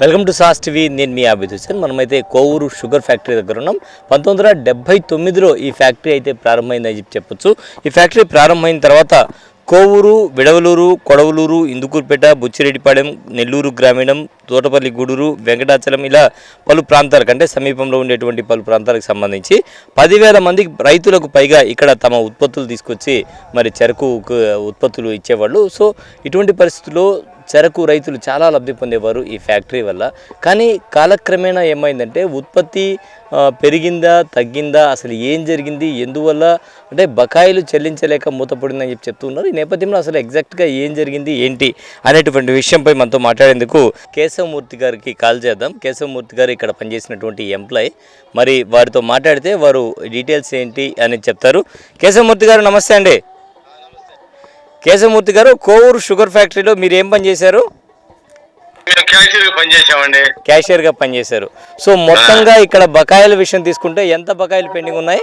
Welcome to sauce TV. నేను మీ అభిద్ హుసేన్ మనమైతే Kovur sugar factory దగ్గర ఉన్నాం. పంతొమ్మిది వందల డెబ్బై తొమ్మిదిలో ఈ ఫ్యాక్టరీ అయితే ప్రారంభమైందని చెప్పి చెప్పొచ్చు. ఈ ఫ్యాక్టరీ ప్రారంభమైన తర్వాత కోవూరు విడవలూరు కొడవలూరు ఇందుకూరుపేట బుచ్చిరెడ్డిపాడెం నెల్లూరు గ్రామీణం తోటపల్లి గూడూరు వెంకటాచలం ఇలా పలు ప్రాంతాలకు అంటే సమీపంలో ఉండేటువంటి పలు ప్రాంతాలకు సంబంధించి పదివేల మంది రైతులకు పైగా ఇక్కడ తమ ఉత్పత్తులు తీసుకొచ్చి మరి చెరకు ఉత్పత్తులు ఇచ్చేవాళ్ళు. సో ఇటువంటి పరిస్థితుల్లో చెరకు రైతులు చాలా లబ్ధి పొందేవారు ఈ ఫ్యాక్టరీ వల్ల. కానీ కాలక్రమేణా ఏమైందంటే ఉత్పత్తి పెరిగిందా తగ్గిందా అసలు ఏం జరిగింది ఎందువల్ల అంటే బకాయిలు చెల్లించలేక మూతపడిందని చెప్పి చెప్తున్నారు ఈ నేపథ్యంలో అసలు ఎగ్జాక్ట్గా ఏం జరిగింది ఏంటి అనేటువంటి విషయంపై మనతో మాట్లాడేందుకు కేశవమూర్తి గారికి కాల్ చేద్దాం. కేశవమూర్తి గారు ఇక్కడ పనిచేసినటువంటి ఎంప్లాయ్. మరి వారితో మాట్లాడితే వారు డీటెయిల్స్ ఏంటి అని చెప్తారు. కేశవమూర్తి గారు నమస్తే అండి. కేశవమూర్తి గారు కోవూరు షుగర్ ఫ్యాక్టరీలో మీరు ఏం పని చేశారు? పనిచేసామండి క్యాషియర్గా పనిచేశారు సో మొత్తంగా ఇక్కడ బకాయిల విషయం తీసుకుంటే ఎంత బకాయిలు పెండింగ్ ఉన్నాయి?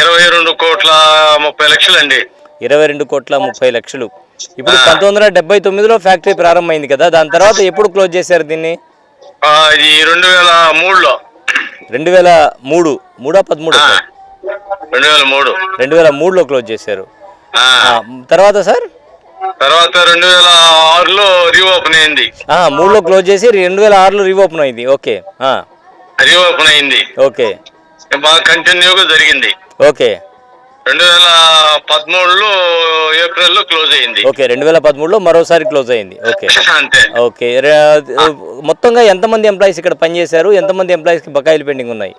ఇరవై రెండు కోట్ల ముప్పై లక్షలు అండి ఇరవై రెండు కోట్ల ముప్పై లక్షలు. ఇప్పుడు పంతొమ్మిది వందల డెబ్బై తొమ్మిదిలో ఫ్యాక్టరీ ప్రారంభమైంది కదా దాని తర్వాత ఎప్పుడు క్లోజ్ చేశారు దీన్ని? ఇది రెండు వేల మూడులో. రెండు వేల మూడు మూడా పదమూడు రెండు వేల మూడు. రెండు వేల మూడులో క్లోజ్ చేశారు. తర్వాత సార్? తర్వాత రెండు వేల ఆరులో రీఓపెన్ అయింది. మూడులో క్లోజ్ చేసి రెండు వేల ఆరులో రీఓపెన్ అయింది. ఓకే రీఓపెన్ అయింది. ఓకే. బాగా కంటిన్యూగా జరిగింది. ఓకే. రెండు వేల పదమూడులో ఏప్రిల్లో క్లోజ్ అయింది. ఓకే రెండు వేల పదమూడులో మరోసారి క్లోజ్ అయింది. ఓకే. అంతే. ఓకే మొత్తంగా ఎంతమంది ఎంప్లాయీస్ ఇక్కడ పనిచేశారు? ఎంతమంది ఎంప్లాయీస్కి బకాయిలు పెండింగ్ ఉన్నాయి?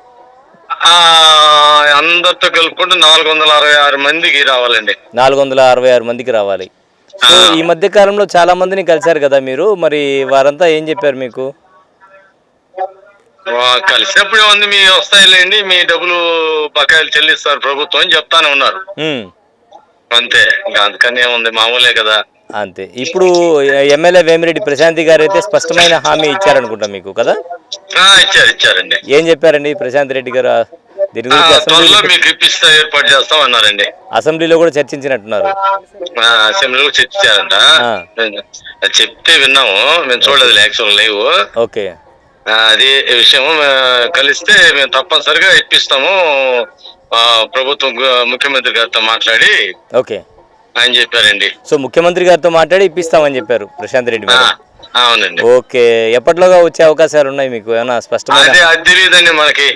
అందరితో కలుపుకుంటే నాలుగు వందల అరవై ఆరు మందికి రావాలండి. నాలుగు వందల అరవై ఆరు మందికి రావాలి. సో ఈ మధ్య కాలంలో చాలా మందిని కలిశారు కదా మీరు? మరి వారంతా ఏం చెప్పారు మీకు? కలిసినప్పుడే ఉంది మీ వస్తాయిలేండి మీ డబ్బులు బకాయిలు చెల్లిస్తారు ప్రభుత్వం అని చెప్తానే ఉన్నారు. అంతే అందుకని ఏముంది మామూలే కదా. అంతే. ఇప్పుడు ఎమ్మెల్యే వేమిరెడ్డి ప్రశాంతి గారు అయితే స్పష్టమైన హామీ ఇచ్చారనుకుంటా మీకు కదా? ఇచ్చారు ఇచ్చారండి. ఏం చెప్పారండి ప్రశాంత్ రెడ్డి గారు? దీని గురించి మీకు ఇప్పిస్తా ఏర్పాటు చేస్తాం అన్నారండి. అసెంబ్లీలో కూడా చర్చించినట్టున్నారు. అసెంబ్లీలో చర్చించారంట. చెప్తే విన్నాము మేము చూడలేదు యాక్చువల్ లేవు ఓకే. అది ఈ విషయం ఆ, కలిస్తే మేము తప్పనిసరిగా ఇప్పిస్తాము. ఆ, ప్రభుత్వం ముఖ్యమంత్రి గారితో మాట్లాడి ఓకే. ఆయన చెప్పారండి. సో ముఖ్యమంత్రి గారితో మాట్లాడి ఇప్పిస్తామని చెప్పారు ప్రశాంత్ రెడ్డి అవునండి. ఓకే. ఎప్పటిలోగా వచ్చే అవకాశాలు ఉన్నాయి మీకు? ఏమైనా స్పష్టమైన? తెలియదండి మనకి.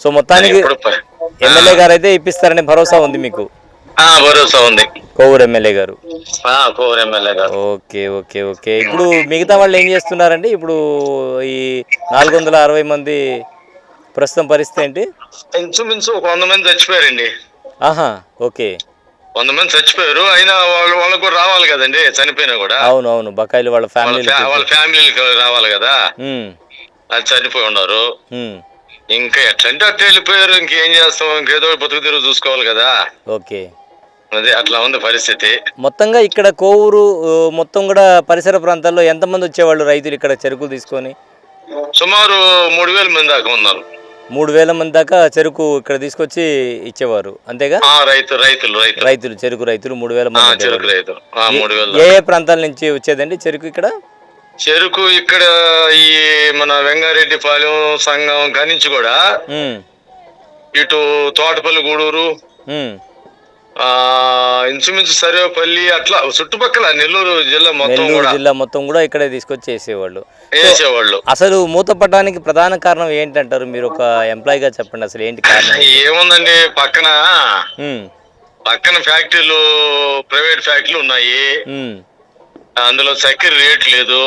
సో మొత్తానికి ఎమ్మెల్యే గారు అయితే ఇప్పిస్తారనే భరోసా ఉంది మీకు? భరోసా ఉంది. కోవూరు ఎమ్మెల్యే గారు. ఆ, కోర్ ఎమ్మెల్యే గారు. Okay okay okay. ఇప్పుడు మిగతా వాళ్ళు ఏం చేస్తున్నారండి? ఇప్పుడు ఈ నాలుగు వందల అరవై మంది ప్రస్తుతం పరిస్థితి ఏంటి? ఇంచుమించు ఒక వంద మంది చచ్చిపోయారండి. ఆహా ఓకే. వంద మంది చచ్చిపోయారు. అయినా వాళ్ళు వాళ్ళకు కూడా రావాలి కదండి చనిపోయినా కూడా. అవును అవును. బకాయిలు వాళ్ళ వాళ్ళ ఫ్యామిలీలు ఫ్యా- వాళ్ళ ఫ్యామిలీకి రావాలి కదా. అది చనిపోయి ఉన్నారు. ఇంకా ఎట్లంటే అట్లా వెళ్ళిపోయారు. ఇంకేం చేస్తాం? ఇంకేదో బతుకు తెరువు చూసుకోవాలి కదా. ఓకే. అదే అట్లా ఉంది పరిస్థితి. మొత్తంగా ఇక్కడ కోవూరు మొత్తం కూడా పరిసర ప్రాంతాల్లో ఎంతమంది వచ్చేవాళ్ళు రైతులు ఇక్కడ చెరుకులు తీసుకొని? సుమారు మూడు వేల మంది దాకా ఉన్నారు. మూడు వేల మంది దాకా చెరుకు ఇక్కడ తీసుకొచ్చి ఇచ్చేవారు. అంతేగా? ఆ రైతు రైతులు రైతులు. రైతులు చెరుకు రైతులు మూడు వేల మంది చెరుకు. రైతులు. మూడు వేల ఏ ఏ ప్రాంతాల నుంచి వచ్చేదండి చెరుకు ఇక్కడ? చెరుకు ఇక్కడ ఈ మన వెంగారెడ్డిపాలెం సంఘం గనించి కూడా ఇటు తోటపల్లి గూడూరు ఇంచుమించు సర్వేపల్లి అట్లా చుట్టుపక్కల నెల్లూరు జిల్లా మొత్తం నెల్లూరు జిల్లా మొత్తం కూడా ఇక్కడే తీసుకొచ్చి వేసేవాళ్ళు వేసేవాళ్ళు. అసలు మూతపడడానికి ప్రధాన కారణం ఏంటంటారు? మీరు ఒక ఎంప్లాయీగా చెప్పండి అసలు ఏంటి కారణం? ఏముందండి పక్కన పక్కన ఫ్యాక్టరీలు ప్రైవేట్ ఫ్యాక్టరీలు ఉన్నాయి. అందులో చక్కెర రేట్ లేదు.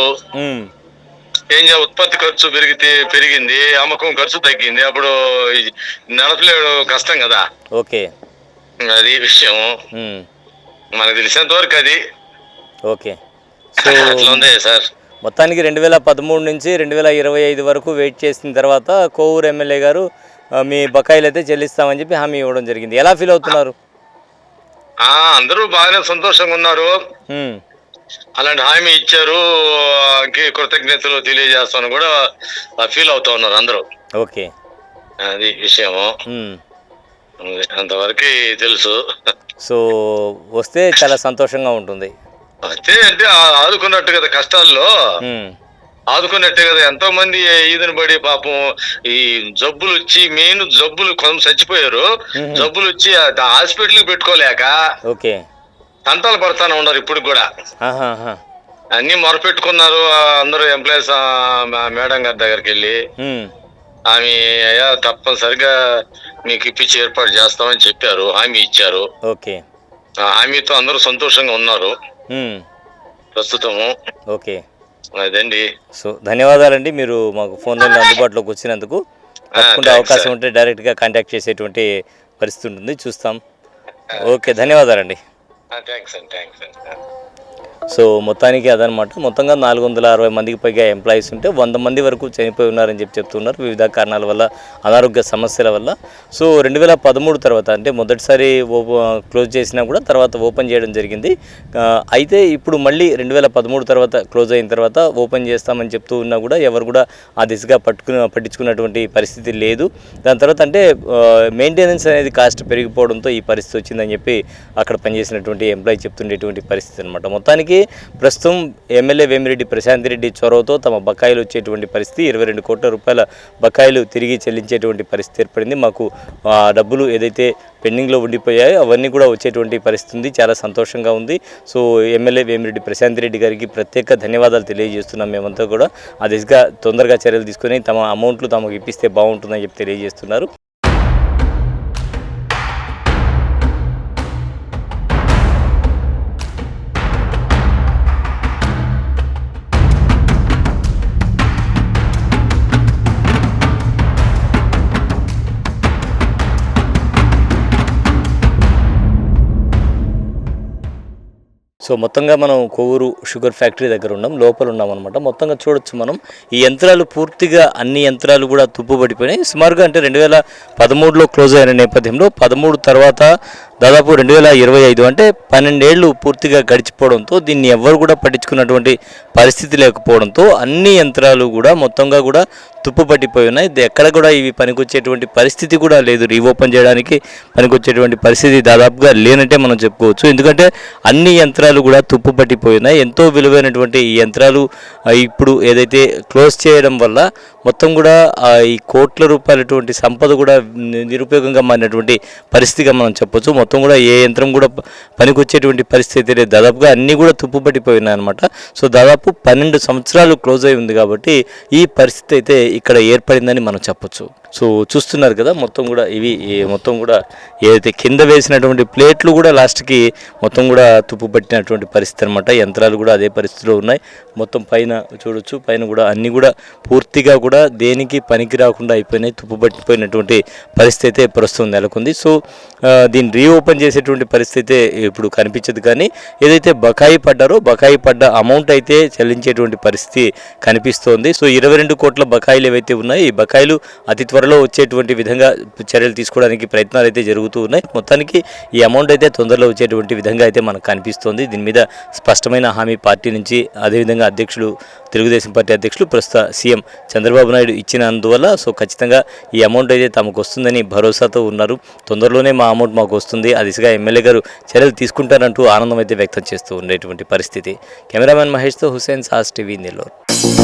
ఏం ఉత్పత్తి ఖర్చు పెరిగితే పెరిగింది అమ్మకం ఖర్చు తగ్గింది. అప్పుడు నడపలేడు కష్టం కదా. ఓకే. అది విషయం మనకు తెలిసినంత వరకు అది. ఓకే. సో అట్లా సార్. మొత్తానికి రెండు వేల పదమూడు నుంచి రెండు వేల ఇరవై ఐదు వరకు వెయిట్ చేసిన తర్వాత కోవూరు ఎమ్మెల్యే గారు మీ బకాయిలు అయితే చెల్లిస్తామని చెప్పి హామీ ఇవ్వడం జరిగింది. ఎలా ఫీల్ అవుతున్నారు? అందరూ బాగానే సంతోషంగా ఉన్నారు. అలాంటి హామీ ఇచ్చారు. కృతజ్ఞతలు తెలియజేస్తాను కూడా ఫీల్ అవుతా ఉన్నారు అందరూ. ఓకే. అది విషయము. అంతవరకు తెలుసు. సో వస్తే చాలా సంతోషంగా ఉంటుంది. అంతే అంటే ఆదుకున్నట్టు కదా కష్టాల్లో. ఆదుకున్నట్టే కదా ఎంతో మంది ఈదిన పడి పాపం ఈ జబ్బులు వచ్చి మెయిన్ జబ్బులు కొంత చచ్చిపోయారు. జబ్బులు వచ్చి హాస్పిటల్ పెట్టుకోలేక ఓకే. తంటాలు పడతానే ఉన్నారు ఇప్పుడు కూడా. అన్ని మొరపెట్టుకున్నారు అందరూ ఎంప్లాయీస్ మేడం గారి దగ్గరికి వెళ్ళి. ఆమె అయ్యా తప్పనిసరిగా మీకు ఇప్పించి ఏర్పాటు చేస్తామని చెప్పారు. హామీ ఇచ్చారు. ఓకే. హామీతో అందరూ సంతోషంగా ఉన్నారు. ప్రస్తుతము. ఓకే. అదండి సో ధన్యవాదాలండి. మీరు మాకు ఫోన్ లైన్లో అందుబాటులోకి వచ్చినందుకు. తప్పకుండా అవకాశం. ఉంటే డైరెక్ట్గా కాంటాక్ట్ చేసేటువంటి పరిస్థితి ఉంటుంది. చూస్తాం. ఓకే ధన్యవాదాలండి. థ్యాంక్స్ అండి థ్యాంక్స్ అండి సో మొత్తానికి అదనమాట. మొత్తంగా నాలుగు వందల అరవై మందికి పైగా ఎంప్లాయీస్ ఉంటే వంద మంది వరకు చనిపోయి ఉన్నారని చెప్పి చెప్తున్నారు. వివిధ కారణాల వల్ల అనారోగ్య సమస్యల వల్ల. సో రెండు వేల పదమూడు తర్వాత అంటే మొదటిసారి క్లోజ్ చేసినా కూడా తర్వాత ఓపెన్ చేయడం జరిగింది. అయితే ఇప్పుడు మళ్ళీ రెండు వేల పదమూడు తర్వాత క్లోజ్ అయిన తర్వాత ఓపెన్ చేస్తామని చెప్తూ ఉన్నా కూడా ఎవరు కూడా ఆ దిశగా పట్టుకుని పట్టించుకున్నటువంటి పరిస్థితి లేదు. దాని తర్వాత అంటే మెయింటెనెన్స్ అనేది కాస్ట్ పెరిగిపోవడంతో ఈ పరిస్థితి వచ్చిందని చెప్పి అక్కడ పనిచేసినటువంటి ఎంప్లాయీ చెప్తుండేటువంటి పరిస్థితి అనమాట మొత్తానికి ప్రస్తుతం ఎమ్మెల్యే వేమిరెడ్డి ప్రశాంత్ రెడ్డి చొరవతో తమ బకాయిలు వచ్చేటువంటి పరిస్థితి. ఇరవై రెండు కోట్ల రూపాయల బకాయిలు తిరిగి చెల్లించేటువంటి పరిస్థితి ఏర్పడింది. మాకు ఆ డబ్బులు ఏదైతే పెండింగ్లో ఉండిపోయాయో అవన్నీ కూడా వచ్చేటువంటి పరిస్థితి ఉంది. చాలా సంతోషంగా ఉంది. సో ఎమ్మెల్యే వేమిరెడ్డి ప్రశాంత్ రెడ్డి గారికి ప్రత్యేక ధన్యవాదాలు తెలియజేస్తున్నాం మేమంతా కూడా. ఆ దిశగా తొందరగా చర్యలు తీసుకొని తమ అమౌంట్లు తమకు ఇప్పిస్తే బాగుంటుందని చెప్పి తెలియజేస్తున్నారు. సో మొత్తంగా మనం కొవ్వూరు షుగర్ ఫ్యాక్టరీ దగ్గర ఉన్నాం లోపల ఉన్నాం అనమాట మొత్తంగా చూడొచ్చు మనం. ఈ యంత్రాలు పూర్తిగా అన్ని యంత్రాలు కూడా తుప్పుబడిపోయినాయి. సుమారుగా అంటే రెండు వేల పదమూడులో క్లోజ్ అయిన నేపథ్యంలో పదమూడు తర్వాత దాదాపు రెండు వేల ఇరవై ఐదు అంటే పన్నెండేళ్ళు పూర్తిగా గడిచిపోవడంతో దీన్ని ఎవ్వరు కూడా పట్టించుకున్నటువంటి పరిస్థితి లేకపోవడంతో అన్ని యంత్రాలు కూడా మొత్తంగా కూడా తుప్పు పట్టిపోయి ఉన్నాయి ఎక్కడ కూడా ఇవి పనికొచ్చేటువంటి పరిస్థితి కూడా లేదు. రీఓపెన్ చేయడానికి పనికొచ్చేటువంటి పరిస్థితి దాదాపుగా లేనంటే మనం చెప్పుకోవచ్చు. ఎందుకంటే అన్ని యంత్రాలు కూడా తుప్పు పట్టిపోయినాయి. ఎంతో విలువైనటువంటి ఈ యంత్రాలు ఇప్పుడు ఏదైతే క్లోజ్ చేయడం వల్ల మొత్తం కూడా ఆ, ఈ కోట్ల రూపాయలటువంటి సంపద కూడా నిరుపయోగంగా మారినటువంటి పరిస్థితిగా మనం చెప్పొచ్చు. మొత్తం కూడా ఏ యంత్రం కూడా పనికి పనికొచ్చేటువంటి పరిస్థితి అయితే లేదు. దాదాపుగా అన్నీ కూడా తుప్పుపట్టిపోయినాయి అనమాట సో దాదాపు పన్నెండు సంవత్సరాలు క్లోజ్ అయి ఉంది కాబట్టి ఈ పరిస్థితి అయితే ఇక్కడ ఏర్పడిందని మనం చెప్పొచ్చు. సో చూస్తున్నారు కదా మొత్తం కూడా ఇవి మొత్తం కూడా ఏదైతే కింద వేసినటువంటి ప్లేట్లు కూడా లాస్ట్కి మొత్తం కూడా తుప్పు పట్టినటువంటి పరిస్థితి అనమాట యంత్రాలు కూడా అదే పరిస్థితిలో ఉన్నాయి. మొత్తం పైన చూడొచ్చు. పైన కూడా అన్నీ కూడా పూర్తిగా కూడా దేనికి పనికి రాకుండా అయిపోయినాయి తుప్పుబట్టిపోయినటువంటి పరిస్థితి అయితే ప్రస్తుతం నెలకొంది. సో దీన్ని రీఓపెన్ చేసేటువంటి పరిస్థితి ఇప్పుడు కనిపించదు కానీ ఏదైతే బకాయి పడ్డారో బకాయి పడ్డ అమౌంట్ అయితే చెల్లించేటువంటి పరిస్థితి కనిపిస్తోంది. సో ఇరవై రెండు కోట్ల బకాయిలు ఏవైతే ఉన్నాయో ఈ బకాయిలు అతి త్వరలో వచ్చేటువంటి విధంగా చర్యలు తీసుకోవడానికి ప్రయత్నాలు అయితే జరుగుతూ ఉన్నాయి. మొత్తానికి ఈ అమౌంట్ అయితే తొందరలో వచ్చేటువంటి విధంగా అయితే మనకు కనిపిస్తోంది. దీని మీద స్పష్టమైన హామీ పార్టీ నుంచి అదేవిధంగా అధ్యక్షులు తెలుగుదేశం పార్టీ అధ్యక్షులు ప్రస్తుత సీఎం చంద్రబాబు నాయుడు ఇచ్చినందువల్ల సో ఖచ్చితంగా ఈ అమౌంట్ అయితే తమకు వస్తుందని భరోసాతో ఉన్నారు. తొందరలోనే మా అమౌంట్ మాకు వస్తుంది. ఆ దిశగా ఎమ్మెల్యే గారు చర్యలు తీసుకుంటారంటూ ఆనందం అయితే వ్యక్తం చేస్తూ ఉండేటువంటి పరిస్థితి. కెమెరామెన్ మహేష్తో హుసేన్ సాస్ టీవీ నెల్లూరు.